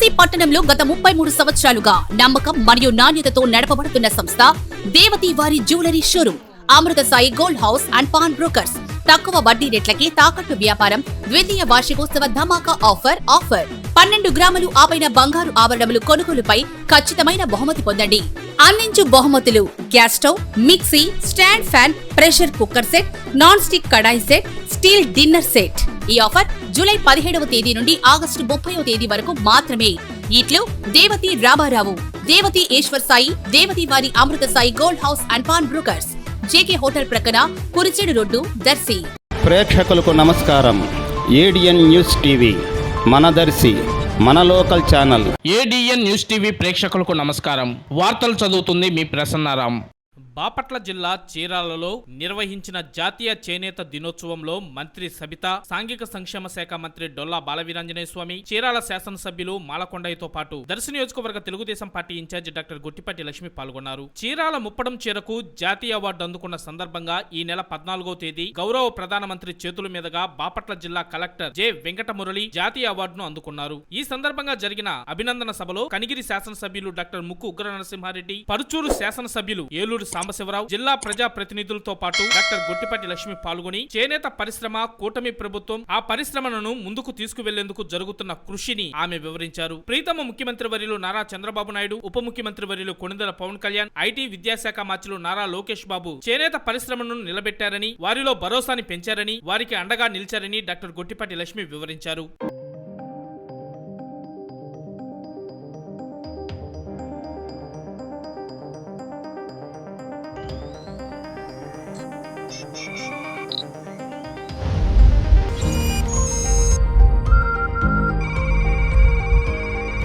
కాశీ పట్టణంలో గత ముప్పై మూడు సంవత్సరాలుగా నమ్మకం మరియు నాణ్యతతో నడపబడుతున్న సంస్థ దేవతి వారి jewellery showroom Amrutha Sai gold house and pawn brokers. తక్కువ వడ్డీ రేట్లకి తాకట్టు వ్యాపారం ద్వితీయ వార్షికోత్సవ ధమాకా ఆఫర్ ఆఫర్. పన్నెండు గ్రాములు ఆపైన బంగారు ఆభరణములు కొనుగోలుపై ఖచ్చితమైన బహుమతి పొందండి. అందించు బహుమతులు gas stove mixie stand fan pressure cooker set non stick kadai set steel dinner set. ఈ ఆఫర్ జూలై పదిహేడవ తేదీ నుండి ఆగస్టు ముప్పైవ తేదీ వరకు మాత్రమే. ఇట్లు దేవతి రామారావు దేవతి ఈశ్వర్ సాయి దేవతి వారి Amrutha Sai gold house and pawn brokers. JK hotel ప్రక్కన కురిచేడు రోడ్డు దర్శి. ప్రేక్షకులకు నమస్కారం. ఏడిఎన్ న్యూస్ టీవీ మన దర్శి మన local channel. ADN news TV ప్రేక్షకులకు నమస్కారం. వార్తలు చదువుతుంది మీ ప్రసన్నారాం. బాపట్ల జిల్లా చీరాలలో నిర్వహించిన జాతీయ చేనేత దినోత్సవంలో మంత్రి సబిత సాంఘిక సంక్షేమ శాఖ మంత్రి డొల్లా బాలవీరాంజనేయ స్వామి చీరాల శాసనసభ్యులు మాలకొండయ్యతో పాటు దర్శి నియోజకవర్గ Telugu Desam party incharge doctor Guttipatti Lakshmi పాల్గొన్నారు. చీరాల ముప్పడం చీరకు జాతీయ అవార్డు అందుకున్న సందర్భంగా ఈ నెల పద్నాలుగో తేదీ గౌరవ ప్రధానమంత్రి చేతుల మీదుగా బాపట్ల జిల్లా కలెక్టర్ జె వెంకటమురళి జాతీయ అవార్డును అందుకున్నారు. ఈ సందర్భంగా జరిగిన అభినందన సభలో కనిగిరి శాసనసభ్యులు డాక్టర్ ముక్కు ఉగ్ర నరసింహారెడ్డి పరుచూరు శాసనసభ్యులు ఏలూరు సాంబశివరావు జిల్లా ప్రజా ప్రతినిధులతో పాటు డాక్టర్ గొట్టిపట్టి లక్ష్మి పాల్గొని చేనేత పరిశ్రమ కూటమి ప్రభుత్వం ఆ పరిశ్రమలను ముందుకు తీసుకువెళ్ళేందుకు జరుగుతున్న కృషిని ఆమె వివరించారు. ప్రీతమ ముఖ్యమంత్రి వర్యులు నారా చంద్రబాబు నాయుడు ఉప ముఖ్యమంత్రి వర్యులు కొణిదెల పవన్ కళ్యాణ్ ఐటీ విద్యాశాఖ మార్చులు నారా లోకేష్ బాబు చేనేత పరిశ్రమను నిలబెట్టారని వారిలో భరోసాని పెంచారని వారికి అండగా నిలిచారని డాక్టర్ గొట్టిపాటి లక్ష్మి వివరించారు.